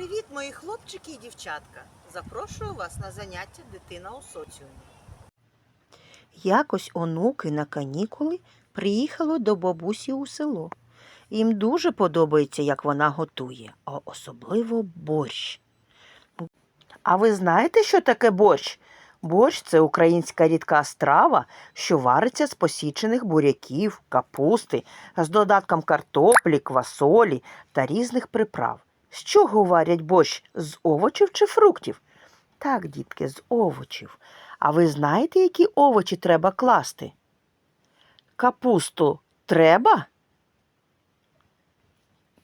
Привіт, мої хлопчики і дівчатка! Запрошую вас на заняття дитина у соціумі. Якось онуки на канікули приїхали до бабусі у село. Їм дуже подобається, як вона готує, а особливо борщ. А ви знаєте, що таке борщ? Борщ це українська рідка страва, що вариться з посічених буряків, капусти, з додатком картоплі, квасолі та різних приправ. З чого варять борщ? З овочів чи фруктів? Так, дітки, з овочів. А ви знаєте, які овочі треба класти? Капусту треба?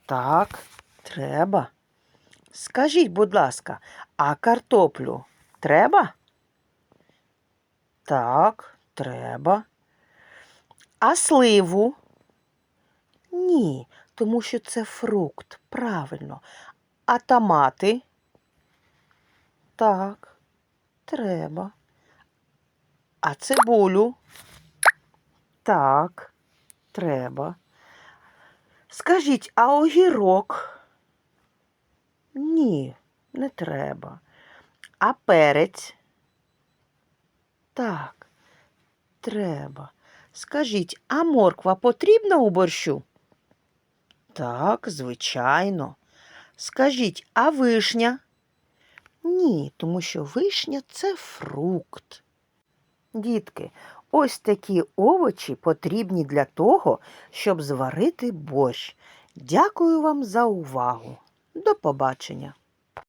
Так, треба. Скажіть, будь ласка, а картоплю треба? Так, треба. А сливу? Ні, тому що це фрукт, правильно. А томати? Так, треба. А цибулю? Так, треба. Скажіть, а огірок? Ні, не треба. А перець? Так, треба. Скажіть, а морква потрібна у борщу? Так, звичайно. Скажіть, а вишня? Ні, тому що вишня це фрукт. Дітки, ось такі овочі потрібні для того, щоб зварити борщ. Дякую вам за увагу. До побачення.